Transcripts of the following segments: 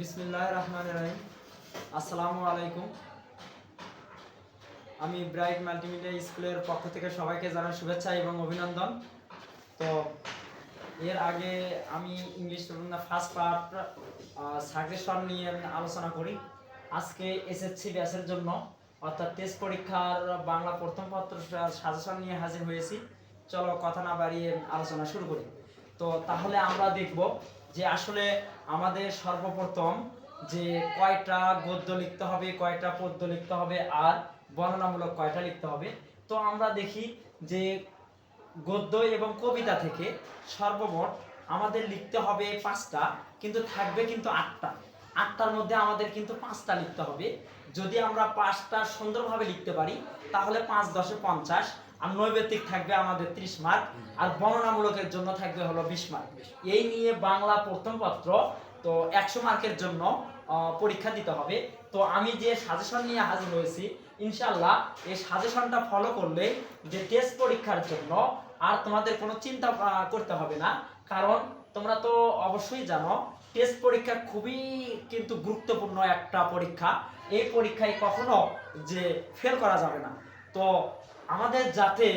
বিসমিল্লাহ রহমান রহিম আসসালামু আলাইকুম। আমি ব্রাইট মাল্টিমিডিয়া স্কুলের পক্ষ থেকে সবাইকে জানাই শুভেচ্ছা এবং অভিনন্দন। তো এর আগে আমি ইংলিশ ফার্স্ট পার্ট সাজেশন নিয়ে আলোচনা করি। আজকে এসএসসি ব্যাচের জন্য, অর্থাৎ টেস্ট পরীক্ষার বাংলা প্রথম পত্র সাজেশন নিয়ে হাজির হয়েছি। চলো কথা না বাড়িয়ে আলোচনা শুরু করি। তো তাহলে আমরা দেখব যে আসলে আমাদের সর্বপ্রথম যে কয়টা গদ্য লিখতে হবে, কয়টা পদ্য লিখতে হবে আর বর্ণনামূলক কয়টা লিখতে হবে। তো আমরা দেখি যে গদ্য এবং কবিতা থেকে সর্বমোট আমাদের লিখতে হবে পাঁচটা, কিন্তু থাকবে কিন্তু আটটা। আটটার মধ্যে আমাদের কিন্তু পাঁচটা লিখতে হবে। যদি আমরা পাঁচটা সুন্দরভাবে লিখতে পারি, তাহলে পাঁচ দশে পঞ্চাশ আর নৈবেদিক থাকবে আমাদের ত্রিশ মার্ক, আর বর্ণনামূলকের জন্য থাকবে হলো বিশ মার্ক। এই নিয়ে বাংলা প্রথম পত্র, তো একশো মার্কের জন্য পরীক্ষা দিতে হবে। তো আমি যে সাজেশন নিয়ে হাজির হয়েছি ইনশাল্লাহ এই সাজেশনটা ফলো করলে যে টেস্ট পরীক্ষার জন্য আর তোমাদের কোনো চিন্তা করতে হবে না। কারণ তোমরা তো অবশ্যই জানো টেস্ট পরীক্ষা খুবই কিন্তু গুরুত্বপূর্ণ একটা পরীক্ষা। এই পরীক্ষায় কখনো যে ফেল করা যাবে না। তো আমাদের যাতে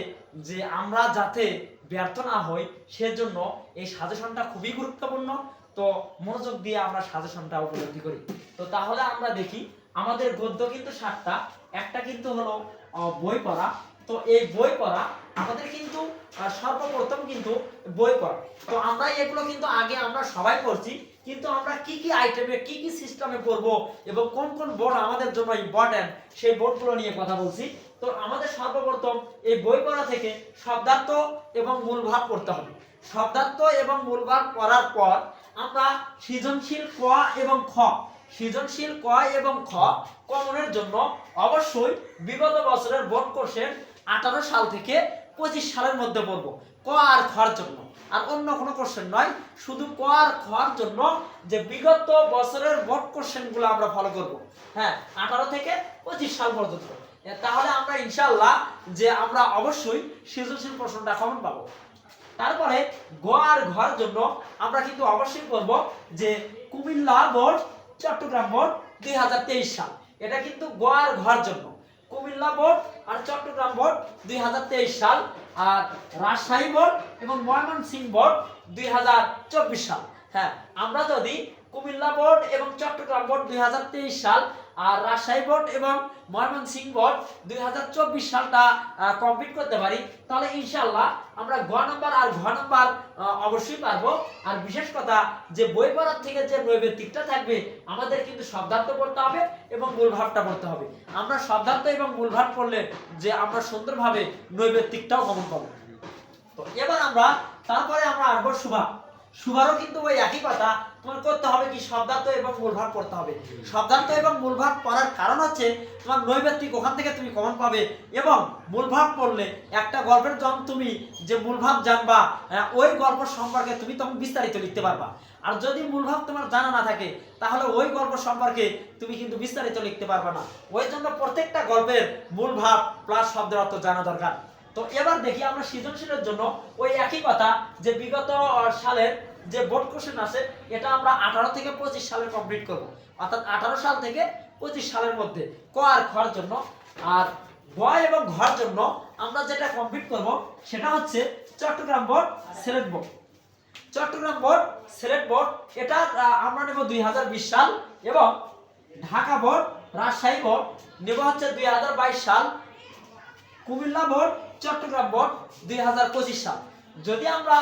যে আমরা যাতে ব্যর্থ না হই, সেজন্য এই সাজেশনটা খুবই গুরুত্বপূর্ণ। তো মনোযোগ দিয়ে আমরা সাজেশনটা উপলব্ধি করি। তো তাহলে আমরা দেখি, আমাদের গদ্য কিন্তু সাতটা, একটা কিন্তু হলো বই পড়া। তো এই বই পড়া আমাদের কিন্তু সর্বপ্রথম কিন্তু বই পড়া। তো আমরা এগুলো কিন্তু আগে আমরা সবাই পড়ছি, কিন্তু আমরা কি কি আইটেমে কি কি সিস্টেমে পড়ব এবং কোন কোন বোর্ড আমাদের জন্য ইম্পর্টেন্ট সেই বোর্ডগুলো নিয়ে কথা বলছি। তো আমাদের সর্বপ্রথম এই বই পড়া থেকে শব্দার্থ এবং মূল ভাব পড়তে হবে। শব্দার্থ এবং মূল ভাব পড়ার পর আমরা সৃজনশীল ক এবং খ, সৃজনশীল ক এবং খ কমনের জন্য অবশ্যই বিগত বছরের বোর্ড কোর্সের আঠারো সাল থেকে পঁচিশ সালের মধ্যে পড়ব, ক আর খর জন্য। আর অন্য কোনো কোশ্চেন নয়, শুধু ক আর খর জন্য যে বিগত বছরের বোর্ড কোশ্চেনগুলো আমরা ফলো করব। হ্যাঁ আঠারো থেকে পঁচিশ সাল পর্যন্ত। তাহলে আমরা ইনশাল্লাহ যে আমরা অবশ্যই সৃজনশীল প্রশ্নটা কমন পাবো। তারপরে গ আর ঘর জন্য আমরা কিন্তু অবশ্যই করব যে কুমিল্লা বোর্ড, চট্টগ্রাম বোর্ড দুই হাজার তেইশ সাল। এটা কিন্তু গ আর ঘর জন্য। কুমিল্লা বোর্ড আর চট্টগ্রাম বোর্ড দুই হাজার তেইশ সাল আর রাজশাহী বোর্ড এবং ময়মনসিংহ বোর্ড দুই হাজার চব্বিশ সাল। হ্যাঁ আমরা যদি কুমিল্লা বোর্ড এবং চট্টগ্রাম বোর্ড দুই হাজার তেইশ সাল আর রাজশাহী বোর্ড এবং ময়মনসিংহ বোর্ড দুই হাজার চব্বিশ সালটা কমপ্লিট করতে পারি। তাহলে ইনশাল্লাহ আমরা গ নম্বর আর ঘ নম্বর অবশ্যই পারব। আর বিশেষ কথা যে বই পড়ার থেকে যে নৈবেদিকটা থাকবে, আমাদের কিন্তু শব্দার্থ পড়তে হবে এবং মূল ভাবটা পড়তে হবে। আমরা শব্দার্থ এবং মূল ভাব পড়লে যে আমরা সুন্দরভাবে নৈবেদিকটাও গমন পাবো তো এবার আমরা, তারপরে আমরা আসব সুভা সুভারও কিন্তু ওই একই কথা তোমার করতে হবে কি শব্দার্থ এবং মূলভাব পড়তে হবে। শব্দার্থ এবং মূলভাব পড়ার কারণ হচ্ছে তোমার নৈবেত্তিক ওখান থেকে তুমি কমন পাবে এবং মূলভাব পড়লে একটা গল্পের যখন তুমি যে মূলভাব জানবা আহ, ওই গল্প সম্পর্কে তুমি তখন বিস্তারিত লিখতে পারবা। আর যদি মূলভাব তোমার জানা না থাকে তাহলে ওই গল্প সম্পর্কে তুমি কিন্তু বিস্তারিত লিখতে পারবা না। ওই জন্য প্রত্যেকটা গল্পের মূলভাব প্লাস শব্দের অর্থ জানা দরকার। তো এবার দেখি আমরা সৃজনশীলের জন্য ওই একই কথা যে বিগত সালের যে বোর্ড কোশ্চেন আছে, এটা আমরা আঠারো থেকে পঁচিশ সালে কমপ্লিট করব। অর্থাৎ আঠারো সাল থেকে পঁচিশ সালের মধ্যে ক আর খর জন্য। আর গ এবং ঘর জন্য আমরা যেটা কমপ্লিট করব, সেটা হচ্ছে Chittagong board Sylhet board Chittagong board Sylhet board এটা আমরা নেব দুই হাজার বিশ সাল এবং ঢাকা বোর্ড রাজশাহী বোর্ড নেব হচ্ছে দুই হাজার বাইশ সাল। কুমিল্লা বোর্ড চট্টগ্রাম বোর্ড দুই হাজার পঁচিশ সাল। যদি আমরা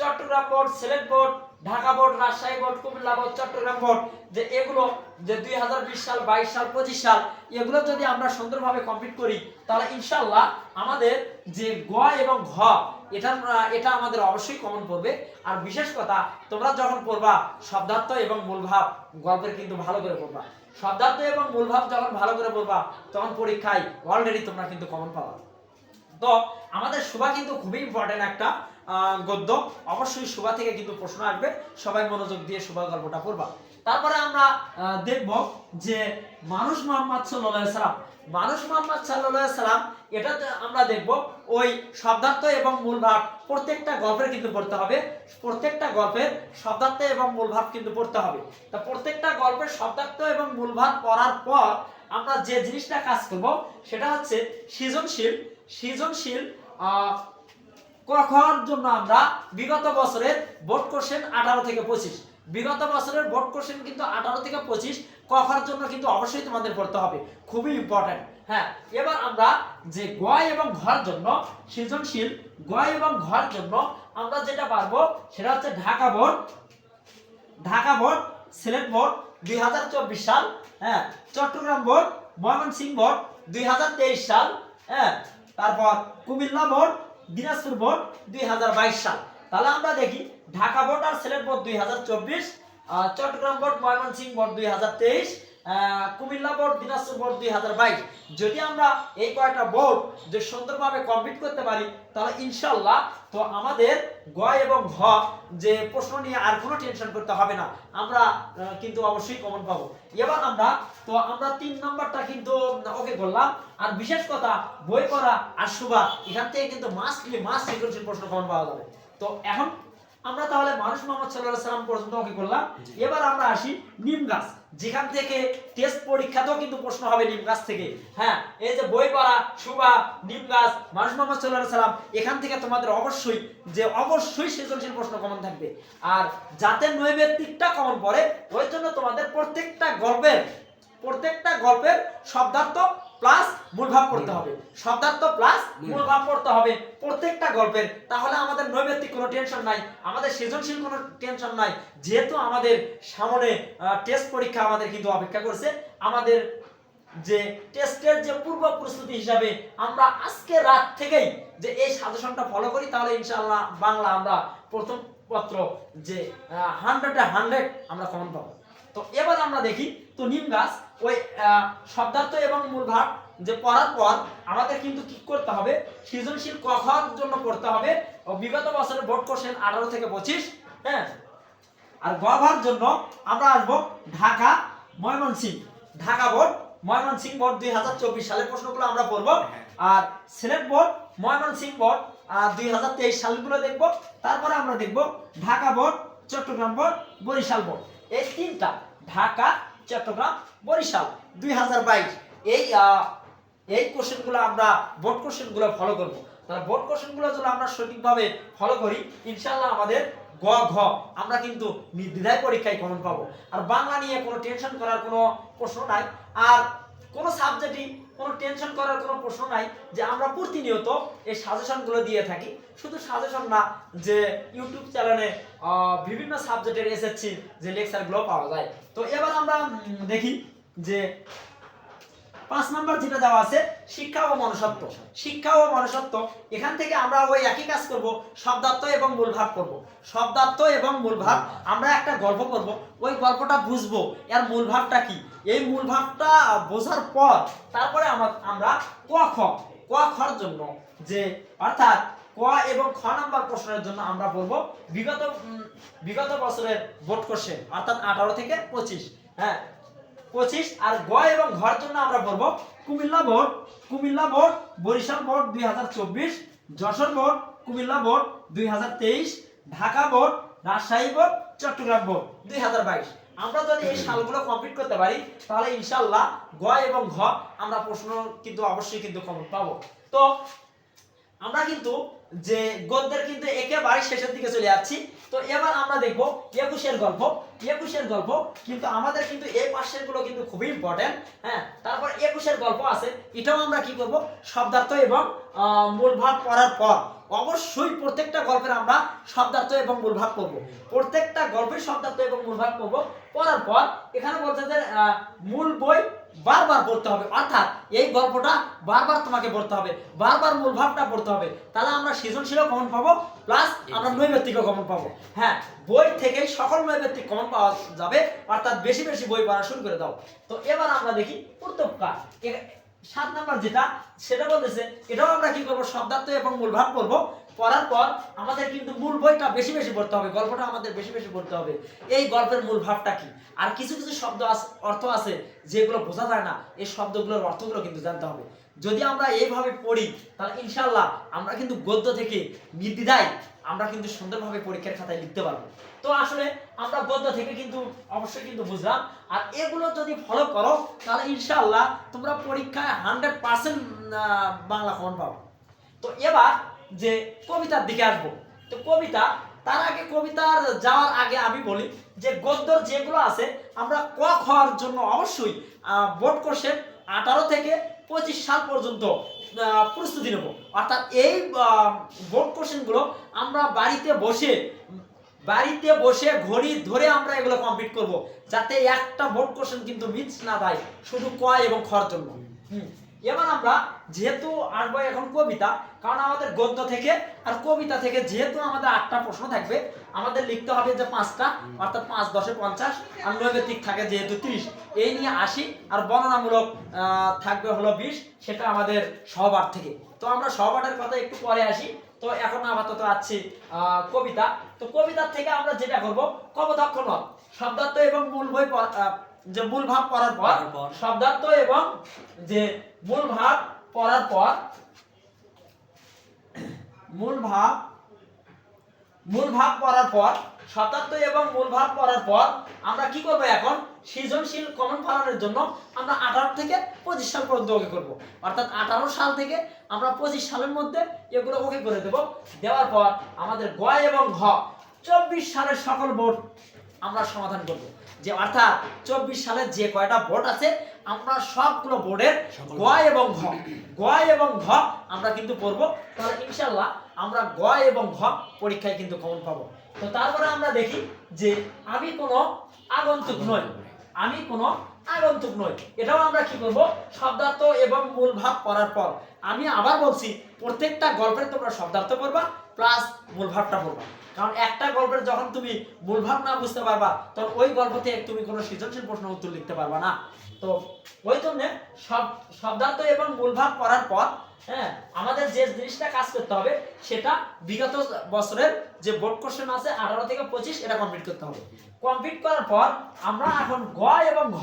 Chittagong board Sylhet board Dhaka board Rajshahi board Comilla board Chittagong board যে এগুলো, যে দুই হাজার বিশ সাল, বাইশ সাল, পঁচিশ সাল, এগুলো যদি আমরা সুন্দরভাবে কমপ্লিট করি, তাহলে ইনশাল্লাহ আমাদের যে গ এবং ঘ এটা এটা আমাদের অবশ্যই কমন পড়বে। আর বিশেষ কথা, তোমরা যখন পড়বা, শব্দার্থ এবং মূলভাব গল্পের কিন্তু ভালো করে পড়বা। শব্দার্থ এবং মূলভাব যখন ভালো করে পড়বা, তখন পরীক্ষায় অলরেডি তোমরা কিন্তু কমন পাবা। তো আমাদের সুভা কিন্তু খুবই ইম্পর্টেন্ট একটা গদ্য। অবশ্যই সুভা থেকে কিন্তু প্রশ্ন আসবে। সবাই মনোযোগ দিয়ে সুভা গল্পটা পড়বা। তারপরে আমরা দেখব যে মানুষ মোহাম্মদ সাল্লাম, মানুষ মোহাম্মদ সাল্লাল্লাহু সাল্লাম এটা আমরা দেখব ওই শব্দার্থ এবং মূল ভাব প্রত্যেকটা গল্পের কিন্তু পড়তে হবে। প্রত্যেকটা গল্পের শব্দার্থ এবং মূল ভাব কিন্তু পড়তে হবে। তা প্রত্যেকটা গল্পের শব্দার্থ এবং মূল ভাব পড়ার পর আমরা যে জিনিসটা কাজ করব, সেটা হচ্ছে সৃজনশীল সৃজনশীল কখন জন্য আমরা বিগত বছরের বোর্ড কোশ্চেন আঠারো থেকে পঁচিশ। বিগত বছরের বোর্ড কোশ্চেন কিন্তু আঠারো থেকে পঁচিশ কখার জন্য কিন্তু অবশ্যই তোমাদের পড়তে হবে। খুবই ইম্পর্টেন্ট হ্যাঁ এবার আমরা যে গয় এবং ঘর জন্য, সৃজনশীল গয় এবং ঘর জন্য আমরা যেটা পারব, সেটা হচ্ছে Dhaka board Dhaka board Sylhet board দুই হাজার চব্বিশ সাল হ্যাঁ চট্টগ্রাম বোর্ড ময়মনসিংহ বোর্ড দুই হাজার তেইশ সাল হ্যাঁ তারপর কুমিল্লা ভোট দিনাজপুর ভোট দুই হাজার বাইশ সাল। তাহলে আমরা দেখি, ঢাকা ভোট আর সিলেট বোর্ড দুই চট্টগ্রাম বোর্ড, ময়মনসিংহ ভোট দুই হাজার তেইশ কুমিল্লা বোর্ড, দিনাজপুর বোর্ড দুই যদি আমরা এই বোর্ড সুন্দরভাবে কমপ্লিট করতে পারি, তাহলে ইনশাল্লাহ তো আমাদের এবং ঘ যে প্রশ্ন নিয়ে আর কোনো টেনশন করতে হবে না। আমরা কিন্তু অবশ্যই কমন পাবো। এবার আমরা, তো আমরা তিন নম্বরটা কিন্তু, ওকে করলাম আর বিশেষ কথা, বই পড়া আর সুবা এখান থেকে কিন্তু মাস্টলি মাস্ট প্রশ্ন কমন পাওয়া যাবে। তো এখন আমরা তাহলে মানুষ মোহাম্মদ সাল্লাহ সাল্লাম পর্যন্ত ওকে করলাম। এবার আমরা আসি নিম গাছ। যেখান থেকে টেস্ট পরীক্ষাতেও কিন্তু প্রশ্ন হবে নিম গাছ থেকে। হ্যাঁ এই যে বই পড়া সুবা নিম গাছ মানুষ মোহাম্মদ সাল্লাহ সাল্লাম এখান থেকে তোমাদের অবশ্যই যে অবশ্যই সৃজনশীল প্রশ্ন কমন থাকবে। আর যাতে নৈবেদিকটা কমন পড়ে ওই জন্য তোমাদের প্রত্যেকটা গল্পের প্রত্যেকটা গল্পের শব্দার্থ প্লাস মূলভাব পড়তে হবে। শব্দার্থ প্লাস মূলভাব পড়তে হবে প্রত্যেকটা গল্পের। তাহলে আমাদের নৈবেদিক কোনো টেনশন নাই আমাদের সৃজনশীল কোনো টেনশন নাই। যেহেতু আমাদের সামনে টেস্ট পরীক্ষা আমাদের কিন্তু অপেক্ষা করছে আমাদের যে টেস্টের যে পূর্ব প্রস্তুতি হিসাবে আমরা আজকে রাত থেকেই যে এই সাজেশনটা ফলো করি তাহলে ইনশাআল্লাহ বাংলা আমরা প্রথম পত্র যে হান্ড্রেডে হান্ড্রেড আমরা কমন পাবো। তো এবার আমরা দেখি তো নিম গাছ ওই শব্দার্থ এবং মূল ভাব যে পড়ার পর আমাদের কিন্তু কি করতে হবে? সৃজনশীল কখার জন্য পড়তে হবে। ও বিগত বছরের বোর্ড কোশ্চেন আঠারো থেকে পঁচিশ হ্যাঁ? আর গভার জন্য আমরা আসব ঢাকা ময়মনসিংহ ঢাকা বোর্ড ময়মনসিংহ বোর্ড দুই হাজার চব্বিশ সালের প্রশ্নগুলো আমরা পড়ব। আর সিলেট বোর্ড ময়মনসিংহ বোর্ড দুই হাজার তেইশ সালগুলো দেখব। তারপরে আমরা দেখব Dhaka board Chittagong board Barisal board. এই তিনটা ঢাকা চট্টগ্রাম, বরিশাল। দুই হাজার বাইশ। এই এই কোশ্চেনগুলো আমরা বোর্ড কোশ্চেনগুলো ফলো করব। তাহলে বোর্ড কোশ্চেনগুলো যদি আমরা সঠিকভাবে ফলো করি ইনশাল্লাহ আমাদের গ, ঘ, আমরা কিন্তু নির্দ্বিধায় পরীক্ষায় কমন পাবো। আর বাংলা নিয়ে কোনো টেনশন করার কোনো প্রশ্ন নাই। আর কোনো সাবজেক্টই কোনো টেনশন করার কোনো প্রশ্ন নাই যে আমরা প্রতিনিয়ত এই সাজেশনগুলো দিয়ে থাকি। শুধু সাজেশন না, যে ইউটিউব চ্যানেলে বিভিন্ন সাবজেক্টের এসএসসি যে লেকচারগুলো পাওয়া যায়। তো এবার আমরা দেখি যে পাঁচ নাম্বার যেটা দেওয়া আছে, শিক্ষা ও মনুষ্যত্ব। শিক্ষা ও মনুষ্যত্ব, এখান থেকে আমরা ওই একই কাজ করব, শব্দার্থ এবং মূল ভাব করব। শব্দার্থ এবং মূল ভাব আমরা একটা গল্প করব, ওই গল্পটা বুঝব, এর মূল ভাবটা কি? এই মূল ভাবটা বোঝার পর, তারপরে আমরা ক, খ, ক খর জন্য যে, অর্থাৎ ক এবং খ নাম্বার প্রশ্নের জন্য আমরা বলব, বিগত বিগত বছরের বোর্ড কোশ্চেন, অর্থাৎ আঠারো থেকে পঁচিশ হ্যাঁ? পঁচিশ আর গ এবং ঘর জন্য আমরা বলব Comilla board Comilla board, Barisal board দুই হাজার চব্বিশ, যশোর বোর্ড, কুমিল্লা বোর্ড দুই হাজার তেইশ, Dhaka board, Rajshahi board, Chittagong board দুই হাজার বাইশ। আমরা যদি এই সালগুলো কমপ্লিট করতে পারি, তাহলে ইনশাল্লাহ গ এবং ঘ আমরা প্রশ্ন কিন্তু অবশ্যই কিন্তু কমন পাবো। তো আমরা কিন্তু যে গদ্যের কিন্তু একেবারে শেষের দিকে চলে যাচ্ছি। তো এবার আমরা দেখব একুশের গল্প। একুশের গল্প কিন্তু আমাদের কিন্তু এই পাশেরগুলো কিন্তু খুবই ইম্পর্টেন্ট হ্যাঁ? তারপর একুশের গল্প আছে। এটাও আমরা কি করব? শব্দার্থ এবং আহ, মূল ভাব পড়ার পর। অবশ্যই প্রত্যেকটা গল্পের আমরা শব্দার্থ এবং মূল ভাব করব। প্রত্যেকটা গল্পের শব্দার্থ এবং মূল ভাব করব। পড়ার পর এখানে বলতে যে মূল বই বারবার পড়তে হবে। অর্থাৎ এই গল্পটা বারবার তোমাকে পড়তে হবে। বারবার মূল ভাবটা পড়তে হবে। তাহলে আমরা সৃজনশীল কমন পাবো প্লাস আমরা নৈবেত্তিকও কমন পাবো। হ্যাঁ বই থেকে সকল নৈবেত্তিক কমন পাওয়া যাবে। অর্থাৎ বেশি বেশি বই পড়া শুরু করে দাও। তো এবার আমরা দেখি প্রত্যেকটা সাত নাম্বার যেটা, সেটা বলতেছে, এটাও আমরা কি করব, শব্দার্থ এবং মূল ভাব পড়ব পড়ার পর আমাদের কিন্তু মূল বইটা বেশি বেশি পড়তে হবে, গল্পটা আমাদের বেশি বেশি পড়তে হবে। এই গল্পের মূল ভাবটা কি? আর কিছু কিছু শব্দ অর্থ আছে যেগুলো বোঝা যায় না, এই শব্দগুলোর অর্থগুলো কিন্তু জানতে হবে। যদি আমরা এইভাবে পড়ি, তাহলে ইনশাল্লাহ আমরা কিন্তু গদ্য থেকে নির্দ্বিধায় আমরা কিন্তু সুন্দরভাবে পরীক্ষার খাতায় লিখতে পারব। তো আসলে আমরা গদ্য থেকে কিন্তু অবশ্যই কিন্তু বুঝলাম। আর এগুলো যদি ফলো করো, তাহলে ইনশাআল্লাহ তোমরা পরীক্ষায় হান্ড্রেড পার্সেন্ট বাংলা ফোন পাবো। তো এবার যে কবিতার দিকে আসব। তো কবিতা, তার আগে কবিতার যাওয়ার আগে আমি বলি যে গদ্যর যেগুলো আছে, আমরা ক খাওয়ার জন্য অবশ্যই বোর্ড কোর্সের আঠারো থেকে পঁচিশ সাল পর্যন্ত প্রস্তুতি নেব অর্থাৎ এই বোর্ড কোশ্চেনগুলো আমরা বাড়িতে বসে বাড়িতে বসে ঘড়ি ধরে আমরা এগুলো কমপ্লিট করব, যাতে একটা বোর্ড কোশ্চেন কিন্তু মিস না দেয়, শুধু কয় এবং খর জন্য হুম। এবার আমরা যেহেতু আসব এখন কবিতা, কারণ আমাদের গদ্য থেকে আর কবিতা থেকে যেহেতু আমাদের আটটা প্রশ্ন থাকবে, আমাদের লিখতে হবে যে পাঁচটা, অর্থাৎ পাঁচ, দশে পঞ্চাশ, আর নৈবেদিক থাকে যেহেতু ত্রিশ। এই নিয়ে আশি আর বর্ণনামূলক থাকবে হলো বিশ, সেটা আমাদের সহপাঠ থেকে। তো আমরা সহপাঠের কথা একটু পরে আসি। তো এখন আপাতত আছি কবিতা। তো কবিতার থেকে আমরা যেটা করব কবদক্ষ নদ শব্দার্থ এবং মূল বই যে মূল ভাব পড়ার পর। শব্দার্থ এবং যে মূল ভাব পড়ার পর মূল ভাব মূল ভাব পড়ার পর শতাব্দ এবং মূল ভাব পড়ার পর আমরা কি করব এখন? সৃজনশীল কমন ফলনের জন্য আমরা আঠারো থেকে পঁচিশ সাল পর্যন্ত ওকে করব। অর্থাৎ আঠারো সাল থেকে আমরা পঁচিশ সালের মধ্যে এগুলো ওকে করে দেব। দেওয়ার পর আমাদের গ এবং ঘ চব্বিশ সালের সকল বোর্ড আমরা সমাধান করব। যে অর্থাৎ চব্বিশ সালের যে কয়টা বোর্ড আছে আমরা সবগুলো বোর্ডের গ এবং ঘ। গ এবং ঘ আমরা কিন্তু পড়ব। তাহলে ইনশাল্লাহ আমরা গ এবং ঘ পরীক্ষায় কিন্তু কমন পাবো। তো তারপরে আমরা দেখি যে আমি কোনো আগন্তুক নই। আমি কোনো আগন্তুক নই। এটাও আমরা কি করব? শব্দার্থ এবং মূল ভাব পড়ার পর। আমি আবার বলছি প্রত্যেকটা গল্পের তোমরা শব্দার্থ পড়বা প্লাস মূল ভাবটা পড়বা। কারণ একটা গল্পের যখন তুমি মূল ভাব না বুঝতে পারবা তখন ওই গল্প থেকে তুমি কোনো সৃজনশীল প্রশ্ন উত্তর লিখতে পারবা না। তো ওই জন্য সব শব্দার্থ এবং মূল ভাব পড়ার পর হ্যাঁ আমাদের যে জিনিসটা কাজ করতে হবে সেটা বিগত বছরের যে বোর্ড কোশ্চেন আছে আঠারো থেকে পঁচিশ এটা কমপ্লিট করতে হবে। কমপ্লিট করার পর আমরা এখন গ এবং ঘ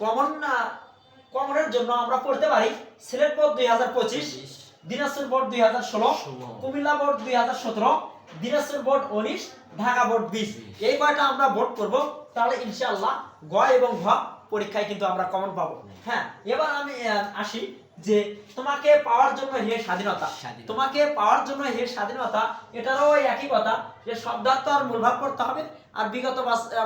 কমন কমনের জন্য আমরা পড়তে পারি সিলেট বোর্ড দুই হাজার পঁচিশ দিনাজপুর বোর্ড দুই হাজার ষোলো। কুমিল্লা বোর্ড দুই হাজার সতেরো দিনাজপুর বোর্ড উনিশ ঢাকা বোর্ড বিশ। এই কয়টা আমরা বোর্ড করব তাহলে ইনশাআল্লাহ গ এবং ঘ পরীক্ষায় কিন্তু আমরা কমন পাবো। হ্যাঁ এবার আমি আসি যে তোমাকে পাওয়ার জন্য হে স্বাধীনতা। তোমাকে পাওয়ার জন্য হে স্বাধীনতা এটারও একই কথা যে শব্দার্থ আর মূলভাব করতে হবে আর বিগত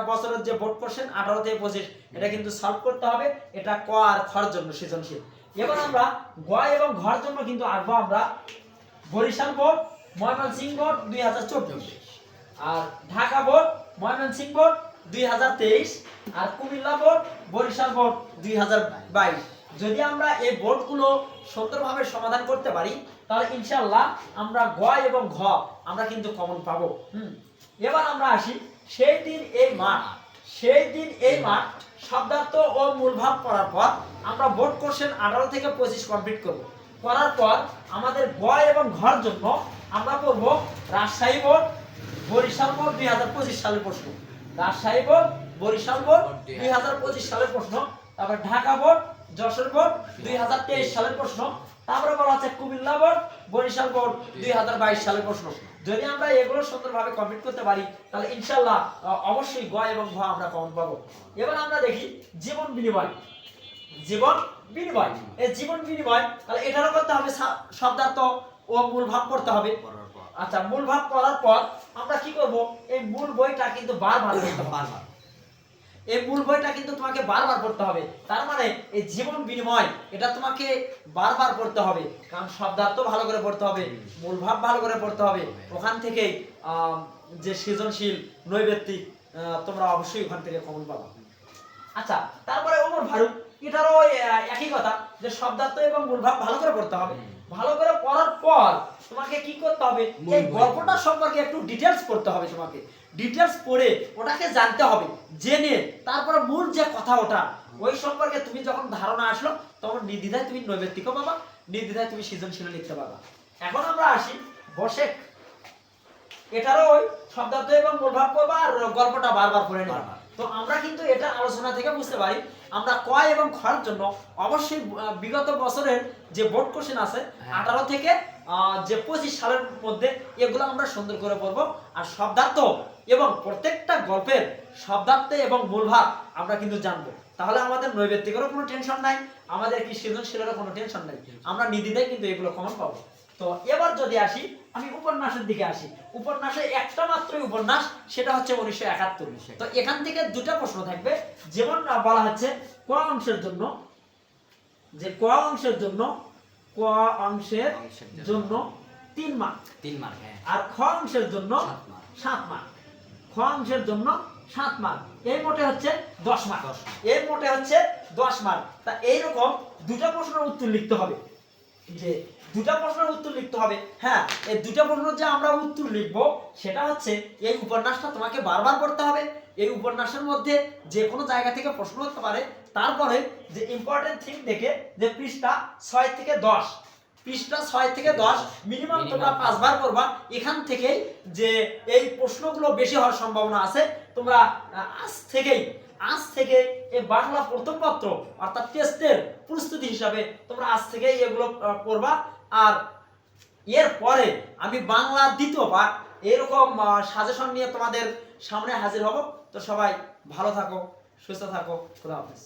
বছরের যে ভোট কোশ্চেন আঠারো থেকে পঁচিশ এটা কিন্তু সলভ করতে হবে এটা ক আর খর জন্য সৃজনশীল। এবার আমরা গ এবং ঘর জন্য কিন্তু আসব আমরা বরিশাল বোর্ড ময়মনসিংহ বোর্ড দুই হাজার চব্বিশ আর ঢাকা বোর্ড ময়মনসিংহ বোর্ড দুই হাজার তেইশ। আর কুমিল্লা বোর্ড বরিশাল বোর্ড দুই হাজার বাইশ। যদি আমরা এই বোর্ডগুলো সুন্দরভাবে সমাধান করতে পারি, তাহলে ইনশাল্লাহ আমরা গ এবং ঘ আমরা কিন্তু কমন পাবো। হুম। এবার আমরা আসি, সেই দিন এই মাঠ, সেই দিন এই মাঠ শব্দার্থ ও মূলভাব করার পর আমরা বোর্ড কোশ্চেন আঠারো থেকে পঁচিশ কমপ্লিট করব। করার পর আমাদের গ এবং ঘর জন্য আমরা করব রাজশাহী বোর্ড, বরিশাল বোর্ড দুই হাজার পঁচিশ সালের প্রশ্ন। রাজশাহী বোর্ড, বরিশাল বোর্ড দুই হাজার পঁচিশ সালের প্রশ্ন। তারপর ঢাকা বোর্ড, যশোর বোর্ড দুই হাজার তেইশ সালের প্রশ্ন। তারপরে বলা হচ্ছে কুমিল্লা বোর্ড, বরিশাল বোর্ড দুই হাজার বাইশ সালের প্রশ্ন। যদি আমরা এগুলো সুন্দরভাবে কমপ্লিট করতে পারি, তাহলে ইনশাল্লাহ অবশ্যই গ এবং ঘ আমরা কমন পাবো। এবার আমরা দেখি জীবন বিনিময়। জীবন বিনিময়। এই জীবন বিনিময় তাহলে এটারও করতে হবে শব্দার্থ ও মূল ভাব করতে হবে। আচ্ছা মূল ভাব করার পর আমরা কি করব? এই মূল বইটা কিন্তু বারবার পড়তে বারবার। এই মূল বইটা কিন্তু তোমাকে বারবার পড়তে হবে। তার মানে এই জীবন বিনিময় এটা তোমাকে বারবার পড়তে হবে। কারণ শব্দার্থ ভালো করে পড়তে হবে মূল ভাব ভালো করে পড়তে হবে। ওখান থেকেই আম, যে সৃজনশীল নৈবেত্তিক আহ, তোমরা অবশ্যই ওখান থেকে কমন পাবে। আচ্ছা তারপরে ওমর ফারুক এটারও একই কথা যে শব্দার্থ এবং মূল ভাব ভালো করে পড়তে হবে। ভালো করে পড়ার পর তোমাকে কি করতে হবে? এই গল্পটা সম্পর্কে একটু ডিটেলস পড়তে হবে তোমাকে। ডিটেলস পড়ে ওটাকে জানতে হবে জেনে তারপরে মূল যে কথা ওটা ওই সম্পর্কে তুমি যখন ধারণা আসলো তখন নির্দ্বিধায় তুমি নৈবেত্তিকও পাবা নির্দ্বিধায় তুমি সৃজনশীল লিখতে পারবা এখন আমরা আসি বসে এটারও ওই শব্দার্থ এবং মূলভাব করবা আর গল্পটা বারবার করে নেবা। বারবার। তো আমরা কিন্তু এটা আলোচনা থেকে বুঝতে পারি আমরা কয় এবং খয়ের জন্য অবশ্যই বিগত বছরের যে বোর্ড কোশ্চেন আছে হ্যাঁ। আঠারো থেকে যে পঁচিশ সালের মধ্যে এগুলো আমরা সুন্দর করে পড়ব। আর শব্দার্থ এবং প্রত্যেকটা গল্পের শব্দার্থ এবং মূলভাব আমরা কিন্তু জানব। তাহলে আমাদের নৈবেত্তিকেরও কোনো টেনশন নাই আমাদের কি সৃজনশীলেরও কোনো টেনশন নাই আমরা নিদিদাই কিন্তু এগুলো কমন পাবো। তো এবার যদি আসি আমি উপন্যাসের দিকে আসি। উপন্যাসে একটা মাত্রই উপন্যাস সেটা হচ্ছে উনিশশো একাত্তর তো এখান থেকে দুটা প্রশ্ন থাকবে। যেমন বলা হচ্ছে ক অংশের জন্য যে ক অংশের জন্য ক অংশের জন্য। তিন মার্ক। তিন মার্ক হ্যাঁ। আর খ অংশের জন্য সাত মার্ক। খ অংশের জন্য সাত মার্ক। এই মোটে হচ্ছে দশ মার্ক। এই মোটে হচ্ছে দশ মার্ক। তা এইরকম দুটা প্রশ্নের উত্তর লিখতে হবে। যে দুটা প্রশ্নের উত্তর লিখতে হবে। হ্যাঁ এই দুটা প্রশ্ন যে আমরা উত্তর লিখব সেটা হচ্ছে এই উপন্যাসটা তোমাকে বারবার পড়তে হবে। এই উপন্যাসের মধ্যে যে কোনো জায়গা থেকে প্রশ্ন হতে পারে। তারপরে যে ইম্পর্টেন্ট থিং দেখে যে পৃষ্ঠা ছয় থেকে দশ। পৃষ্ঠা ছয় থেকে দশ মিনিমাম তোমরা পাঁচবার করবা এখান থেকেই যে এই প্রশ্নগুলো বেশি হওয়ার সম্ভাবনা আছে। তোমরা আজ থেকেই আজ থেকে এই বাংলা প্রথম পত্র অর্থাৎ টেস্টের প্রস্তুতি হিসাবে তোমরা আজ থেকেই এগুলো পড়বা। আর এর পরে আমি বাংলা দ্বিতীয় পাঠ এরকম সাজেশন নিয়ে তোমাদের সামনে হাজির হব। তো সবাই ভালো থাকো, সুস্থ থাকো। খোদা হাফেজ।